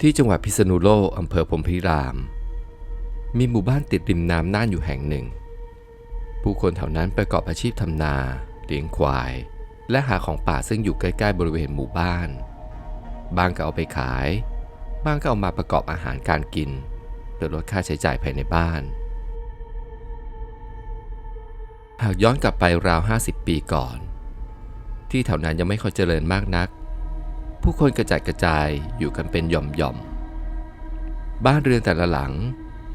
ที่จังหวัดพิษณุโลกอำเภอพรมพิราม มีหมู่บ้านติดริมน้ำน่านอยู่แห่งหนึ่ง ผู้คนแถวนั้นประกอบอาชีพทำนา เลี้ยงควาย และหาของป่าซึ่งอยู่ใกล้ๆบริเวณหมู่บ้าน บางก็เอาไปขาย บางก็เอามาประกอบอาหารการกินเพื่อลดค่าใช้จ่ายภายในบ้าน หากย้อนกลับไปราว 50 ปีก่อน ที่แถวนั้นยังไม่ค่อยเจริญมากนัก ผู้คนกระจัดกระจายอยู่กันเป็นหย่อมๆ บ้านเรือนแต่ละหลัง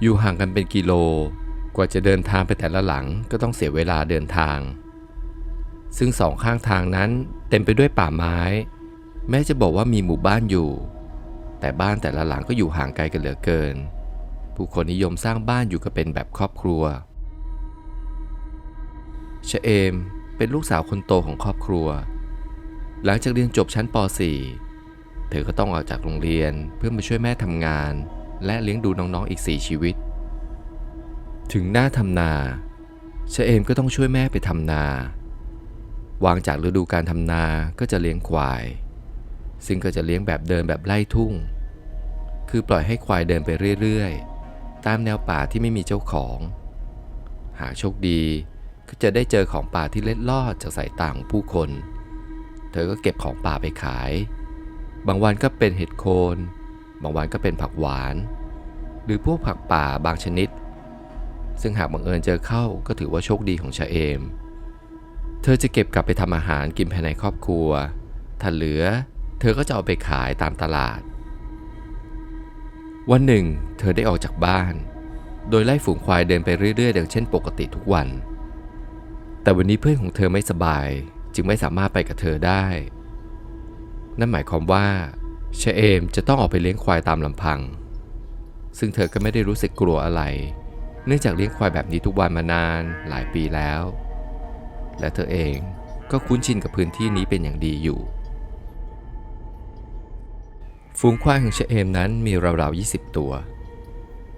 อยู่ห่างกันเป็นกิโล กว่าจะเดินทางไปแต่ละหลังก็ต้องเสียเวลาเดินทาง ซึ่งสองข้างทางนั้นเต็มไปด้วยป่าไม้ แม้จะบอกว่ามีหมู่บ้านอยู่ แต่บ้านแต่ละหลังก็อยู่ห่างไกลกันเหลือเกิน ผู้คนนิยมสร้างบ้านอยู่กันเป็นแบบครอบครัวชะเอมเป็นลูกสาวคนโตของครอบครัว หลังจากเรียนจบชั้นป .4 เธอก็ต้องออกจากโรงเรียนเพื่อมาช่วยแม่ทำงาน และเลี้ยงดูน้องๆอีก 4 ชีวิต ถึงหน้าทำนาชะเอมก็ต้องช่วยแม่ไปทำนา วางจากฤดูการทำนาก็จะเลี้ยงควาย ซึ่งก็จะเลี้ยงแบบเดินแบบไล่ทุ่ง คือปล่อยให้ควายเดินไปเรื่อยๆ ตามแนวป่าที่ไม่มีเจ้าของ หากโชคดีก็จะได้เจอของป่าที่เล็ดลอดจากสายตาของผู้คน เธอก็เก็บของป่าไปขาย บางวันก็เป็นเห็ดโคน บางวันก็เป็นผักหวาน หรือพวกผักป่าบางชนิด ซึ่งหากบังเอิญเจอเข้าก็ถือว่าโชคดีของชาเอม เธอจะเก็บกลับไปทำอาหารกินภายในครอบครัว ถ้าเหลือ เธอก็จะเอาไปขายตามตลาด วันหนึ่ง เธอได้ออกจากบ้าน โดยไล่ฝูงควายเดินไปเรื่อยๆอย่างเช่นปกติทุกวัน แต่วันนี้เพื่อนของเธอไม่สบาย จึงไม่สามารถไปกับเธอได้ นั่นหมายความว่าเชเอมจะต้องออกไปเลี้ยงควายตามลำพัง ซึ่งเธอก็ไม่ได้รู้สึกกลัวอะไร เนื่องจากเลี้ยงควายแบบนี้ทุกวันมานานหลายปีแล้ว และเธอเองก็คุ้นชินกับพื้นที่นี้เป็นอย่างดีอยู่ ฝูงควายของเชเอมนั้นมีราวๆ20 ตัว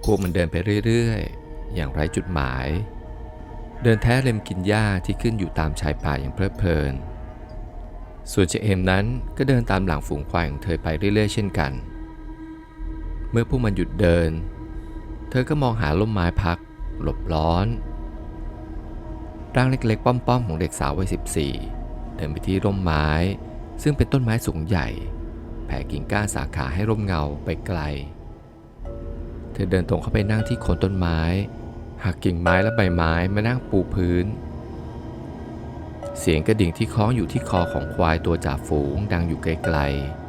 พวกมันเดินไปเรื่อยๆ อย่างไร้จุดหมาย เดินแท้เล็มกินหญ้าที่ขึ้นอยู่ตามชายป่าอย่างเพลิดเพลิน ส่วนเชเอมนั้นก็เดินตามหลังฝูงควายของเธอไปเรื่อยๆ เช่นกัน เมื่อพวกมันหยุดเดิน เธอก็มองหาล่มไม้พัก หลบร้อน ร่างเล็กๆ ป้อมๆ ของเด็กสาววัย14 เดินไปที่ร่มไม้ ซึ่งเป็นต้นไม้สูงใหญ่ แผ่กิ่งก้านสาขาให้ร่มเงาไปไกล เธอเดินตรงเข้าไปนั่งที่โคนต้นไม้ หักกิ่งไม้และใบไม้มานั่งปูพื้น เสียงกระดิ่งที่คล้องอยู่ที่คอของควายตัวจ่าฝูงดังอยู่ไกล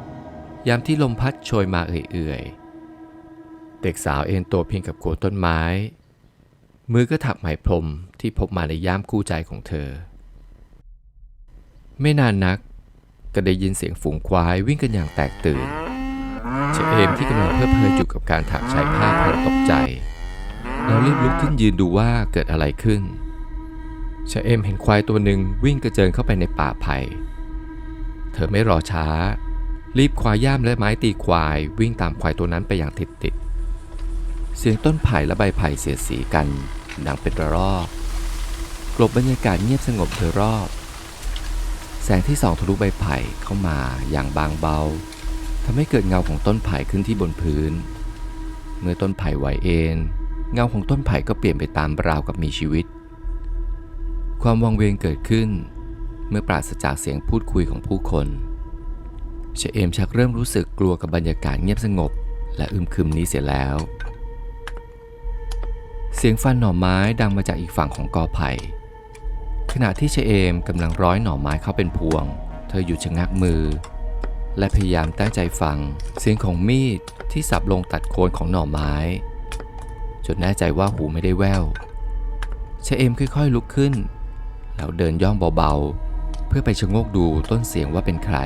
ๆ ยามที่ลมพัดโชยมาเอื่อยๆ เด็กสาวเอ็นตัวเพียงกับโคนต้นไม้ มือก็ถักไหมพรมที่พบมาในย่ามคู่ใจของเธอ ไม่นานนักก็ได้ยินเสียงฝูงควายวิ่งกันอย่างแตกตื่นเชเอมที่กำลังเพลิดเพลินอยู่กับการถักชายผ้าพลันตกใจ แล้วรีบลุกขึ้นยืนดูว่าเกิดอะไรขึ้นเชเอมเห็นควายตัวหนึ่งวิ่งกระเจิงเข้าไปในป่าไผ่ เธอไม่รอช้า รีบควายย่ามและไม้ตีควายวิ่งตามควายตัวนั้นไปอย่างติดติด เสียงต้นไผ่และใบไผ่เสียดสีกันดังเป็นระลอกกลบบรรยากาศเงียบสงบโดยรอบ แสงที่ส่องทะลุใบไผ่เข้ามาอย่างบางเบาทำให้เกิดเงาของต้นไผ่ขึ้นที่บนพื้น เมื่อต้นไผ่ไหวเอ็น เงาของต้นไผ่ก็เปลี่ยนไปตามราวกับมีชีวิต ความวังเวงเกิดขึ้น เมื่อปราศจากเสียงพูดคุยของผู้คนเชเอมชักเริ่มรู้สึกกลัวกับบรรยากาศเงียบสงบ และอึมครึมนี้เสียแล้ว เสียงฟันหน่อไม้ดังมาจากอีกฝั่งของกอไผ่ ขณะที่เชเอมกำลังร้อยหน่อไม้เข้าเป็นพวง เธอหยุดชะงักมือ และพยายามตั้งใจฟัง เสียงของมีดที่สับลงตัดโคนของหน่อไม้ จนแน่ใจว่าหูไม่ได้แววเชเอมค่อยๆลุกขึ้น แล้วเดินย่องเบาๆ เพื่อไปชะโงกดูต้นเสียงว่าเป็นใคร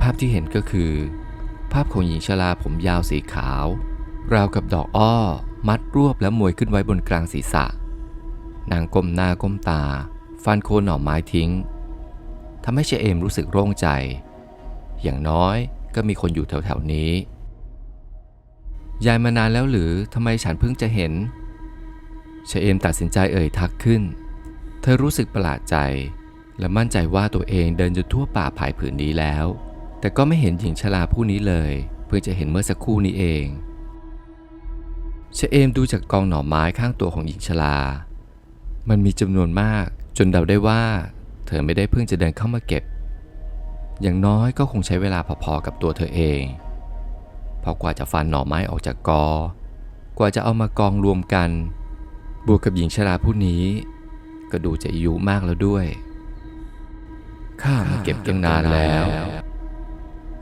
ภาพที่เห็นก็คือ ภาพของหญิงชราผมยาวสีขาว ราวกับดอกอ้อ มัดรวบและมวยขึ้นไว้บนกลางศีรษะ นางก้มหน้าก้มตา ฟันโคนหน่อไม้ทิ้งทำให้เชเอมรู้สึกโล่งใจ อย่างน้อยก็มีคนอยู่แถวๆนี้ ยายมานานแล้วหรือทำไมฉันเพิ่งจะเห็นเชเอมตัดสินใจเอ่ยทักขึ้น เธอรู้สึกประหลาดใจ และมั่นใจว่าตัวเองเดินจนทั่วป่าไผ่ผืนนี้แล้ว แต่ก็ไม่เห็นหญิงชราผู้นี้เลย เพื่อจะเห็นเมื่อสักครู่นี้เองเชเอมดูจากกองหน่อไม้ข้างตัวของหญิงชรา มันมีจำนวนมากจนเดาได้ว่า เธอไม่ได้เพิ่งจะเดินเข้ามาเก็บ อย่างน้อยก็คงใช้เวลาพอๆกับตัวเธอเอง พราะกว่าจะฟันหน่อไม้ออกจากกอ กว่าจะเอามากองรวมกัน บวกกับหญิงชราผู้นี้ ก็ดูจะอายุมากแล้วด้วย ข้ามาเก็บตั้งนานแล้ว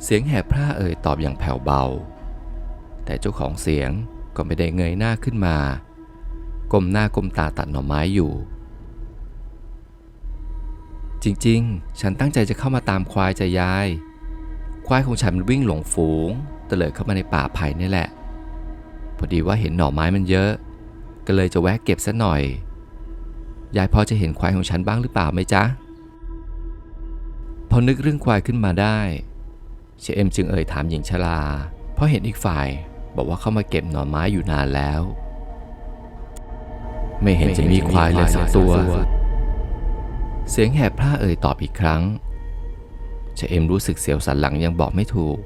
เสียงแหบพร่าเอ่ยตอบอย่างแผ่วเบา แต่เจ้าของเสียงก็ไม่ได้เงยหน้าขึ้นมา ก้มหน้าก้มตาตัดหน่อไม้อยู่ จริงๆ ฉันตั้งใจจะเข้ามาตามควายจะยาย ควายของฉันมันวิ่งหลงฝูง ตลิดเข้ามาในป่าไผ่นี่แหละ พอดีว่าเห็นหน่อไม้มันเยอะ ก็เลยจะแวะเก็บซะหน่อย ยายพอจะเห็นควายของฉันบ้างหรือเปล่าไหมจ๊ะ พอนึกเรื่องควายขึ้นมาได้เชเอมจึงเอ่ยถามหญิงชรา เพราะเห็นอีกฝ่ายบอกว่าเข้ามาเก็บหน่อไม้อยู่นานแล้ว ไม่เห็นจะมีควายเลยสักตัว เสียงแหบพร่าเอ่ยตอบอีกครั้งเชเอมรู้สึกเสียวสันหลังยังบอกไม่ถูก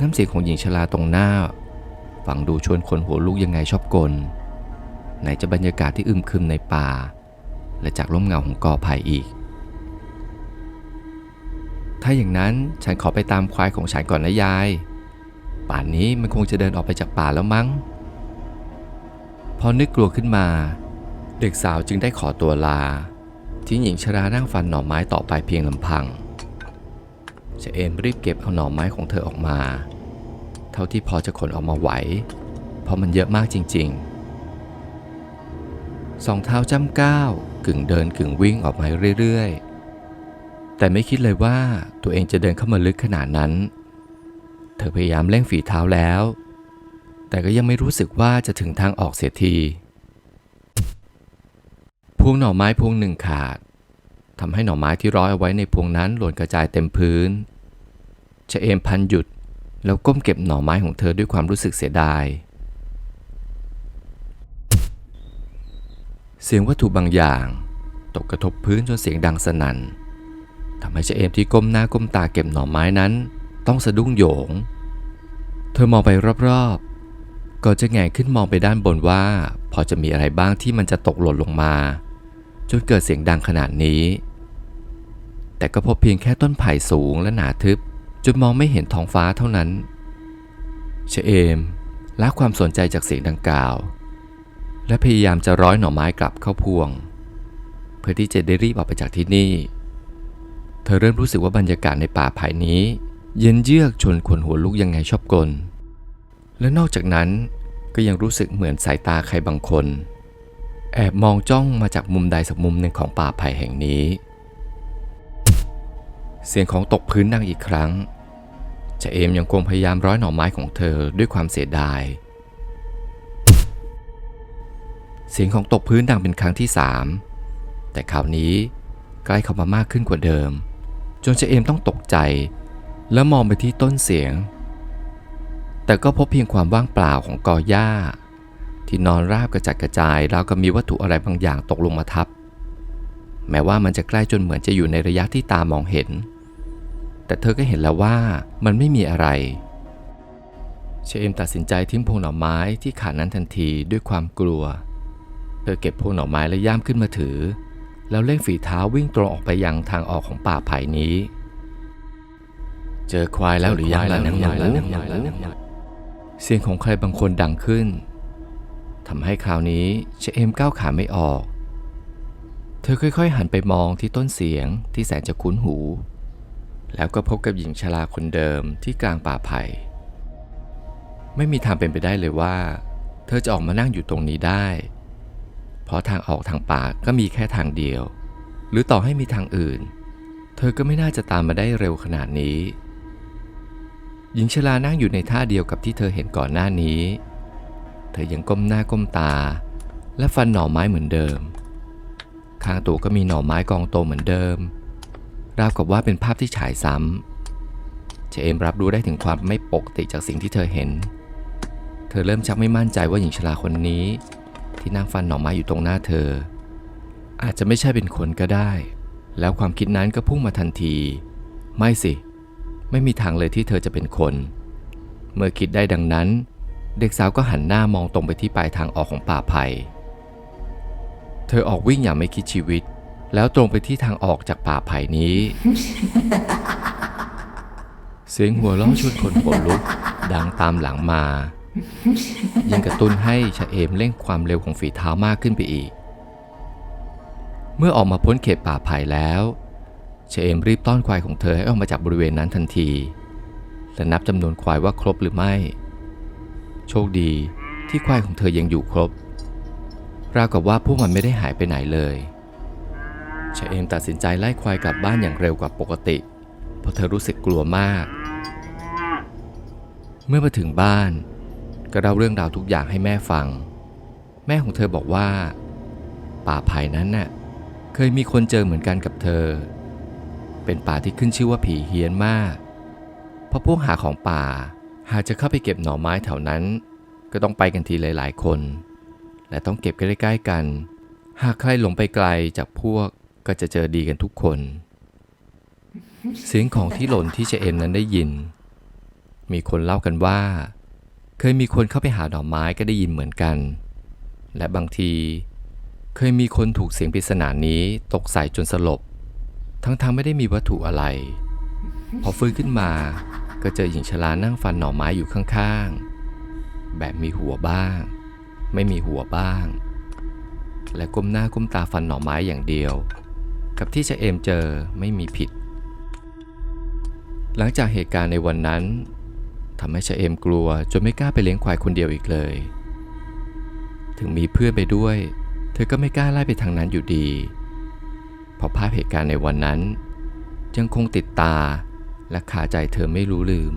น้ำเสียงของหญิงชราตรงหน้า ฟังดูชวนคนหัวลุกยังไงชอบกล ไหนจะบรรยากาศที่อึมครึมในป่า และจากร่มเงาของกอไผ่อีก ถ้าอย่างนั้นฉันขอไปตามควายของฉันก่อนนะยาย ป่านนี้มันคงจะเดินออกไปจากป่าแล้วมั้ง พอนึกกลัวขึ้นมา เด็กสาวจึงได้ขอตัวลาทิ้งหญิงชรานั่งฟันหน่อไม้ต่อไปเพียงลำพัง ชเอมรีบเก็บเอาหน่อไม้ของเธอออกมา เท่าที่พอจะขนออกมาไหว เพราะมันเยอะมากจริง ๆ สองเท้าจ้ำก้าวกึ่งเดินกึ่งวิ่งออกมาเรื่อยๆ แต่ไม่คิดเลยว่าตัวเองจะเดินเข้ามาลึกขนาดนั้น เธอพยายามเร่งฝีเท้าแล้ว แต่ก็ยังไม่รู้สึกว่าจะถึงทางออกเสียทีพวงหน่อไม้พวงหนึ่งขาดทำให้หน่อไม้ที่ร้อยเอาไว้ในพวงนั้นหล่นกระจายเต็มพื้น ชเอมพันหยุด แล้วก้มเก็บหน่อไม้ของเธอด้วยความรู้สึกเสียดาย เสียงวัตถุบางอย่าง ตกกระทบพื้นจนเสียงดังสนั่นทำให้เชเอมที่ก้มหน้าก้มตาเก็บหน่อไม้นั้น ต้องสะดุ้งโยง เธอมองไปรอบๆก่อนจะแงนขึ้นมองไปด้านบนว่า พอจะมีอะไรบ้างที่มันจะตกหล่นลงมา จนเกิดเสียงดังขนาดนี้ แต่ก็พบเพียงแค่ต้นไผ่สูงและหนาทึบ จนมองไม่เห็นท้องฟ้าเท่านั้นเชเอมละความสนใจจากเสียงดังกล่าว และพยายามจะร้อยหน่อไม้กลับเข้าพวง เพื่อที่จะได้รีบออกไปจากที่นี่ เธอเริ่มรู้สึกว่าบรรยากาศในป่าไผ่นี้ เย็นเยือกชวนขนหัวลุกยังไงชอบกล และนอกจากนั้นก็ยังรู้สึกเหมือนสายตาใครบางคน แอบมองจ้องมาจากมุมใดสักมุมหนึ่งของป่าไผ่แห่งนี้ เสียงของตกพื้นดังอีกครั้ง เจเอมยังคงพยายามร้อยหน่อไม้ของเธอด้วยความเสียดาย เสียงของตกพื้นดังเป็นครั้งที่สามแต่คราวนี้ใกล้เข้ามามากขึ้นกว่าเดิม จนเจเอมต้องตกใจ แล้วมองไปที่ต้นเสียง แต่ก็พบเพียงความว่างเปล่าของกอหญ้า ที่นอนราบกระจัดกระจายราวกับมีวัตถุอะไรบางอย่างตกลงมาทับ แม้ว่ามันจะใกล้จนเหมือนจะอยู่ในระยะที่ตามองเห็น แต่เธอก็เห็นแล้วว่ามันไม่มีอะไร เชเอมตัดสินใจทิ้งพวงหน่อไม้ที่ขาดนั้นทันทีด้วยความกลัว เธอเก็บพวงหน่อไม้และย่ามขึ้นมาถือ แล้วเร่งฝีเท้าวิ่งตรงออกไปยังทางออกของป่าไผ่นี้ เจอควายแล้วหรือยังล่ะนางหนูเสียงของใครบางคนดังขึ้นทำให้คราวนี้เชเอมก้าวขาไม่ออก เธอค่อยๆ หันไปมองที่ต้นเสียงที่แสนจะคุ้นหู แล้วก็พบกับหญิงชราคนเดิมที่กลางป่าไผ่ ไม่มีทางเป็นไปได้เลยว่า เธอจะออกมานั่งอยู่ตรงนี้ได้ เพราะทางออกทางป่าก็มีแค่ทางเดียว หรือต่อให้มีทางอื่น เธอก็ไม่น่าจะตามมาได้เร็วขนาดนี้ หญิงชรานั่งอยู่ในท่าเดียวกับที่เธอเห็นก่อนหน้านี้ เธอยังก้มหน้าก้มตา และฟันหน่อไม้เหมือนเดิม ข้างตัวก็มีหน่อไม้กองโตเหมือนเดิม ราวกับว่าเป็นภาพที่ฉายซ้ำเจเอมรับรู้ได้ถึงความไม่ปกติจากสิ่งที่เธอเห็น เธอเริ่มชักไม่มั่นใจว่าหญิงชราคนนี้ ที่นั่งฟันหน่อไม้อยู่ตรงหน้าเธอ อาจจะไม่ใช่เป็นคนก็ได้ แล้วความคิดนั้นก็พุ่งมาทันที ไม่สิ ไม่มีทางเลยที่เธอจะเป็นคน เมื่อคิดได้ดังนั้น เด็กสาวก็หันหน้ามองตรงไปที่ปลายทางออกของป่าไผ่เธอออกวิ่งอย่างไม่คิดชีวิต แล้วตรงไปที่ทางออกจากป่าไผ่นี้ เสียงหัวเราะชวนคนหัวลุก ดังตามหลังมา ยิ่งกระตุ้นให้ชะเอมเร่งความเร็วของฝีเท้ามากขึ้นไปอีก เมื่อออกมาพ้นเขตป่าไผ่แล้วชะเอมรีบต้อนควายของเธอให้ออกมาจากบริเวณนั้นทันที และนับจำนวนควายว่าครบหรือไม่ โชคดีที่ควายของเธอยังอยู่ครบ ราวกับว่าพวกมันไม่ได้หายไปไหนเลย ชเอมตัดสินใจไล่ควายกลับบ้านอย่างเร็วกว่าปกติ เพราะเธอรู้สึกกลัวมาก เมื่อมาถึงบ้าน ก็เล่าเรื่องราวทุกอย่างให้แม่ฟัง แม่ของเธอบอกว่า ป่าไผ่นั้นน่ะเคยมีคนเจอเหมือนกันกับเธอ เป็นป่าที่ขึ้นชื่อว่าผีเฮี้ยนมากเพราะพวกหาของป่าหากจะเข้าไปเก็บหน่อไม้แถวนั้น ก็ต้องไปกันทีหลาย ๆ คน และต้องเก็บใกล้ๆกัน หากใครหลงไปไกลจากพวก ก็จะเจอดีกันทุกคน เสียงของที่หล่นที่เจเอ็มนั้นได้ยิน มีคนเล่ากันว่า เคยมีคนเข้าไปหาหน่อไม้ก็ได้ยินเหมือนกัน และบางที เคยมีคนถูกเสียงปริศนานี้ตกใส่จนสลบ ทั้งๆไม่ได้มีวัตถุอะไร พอฟื้นขึ้นมาก็เจอหญิงชรานั่งฟันหน่อไม้อยู่ข้างๆ แบบมีหัวบ้าง ไม่มีหัวบ้าง และก้มหน้าก้มตาฟันหน่อไม้อย่างเดียว กับที่เจะเอมเจอไม่มีผิด หลังจากเหตุการณ์ในวันนั้นทำให้ชะเอมกลัวจนไม่กล้าไปเลี้ยงควายคนเดียวอีกเลย ถึงมีเพื่อนไปด้วย เธอก็ไม่กล้าไล่ไปทางนั้นอยู่ดีเพราะภาพเหตุการณ์ในวันนั้น ยังคงติดตาและคาใจเธอไม่รู้ลืม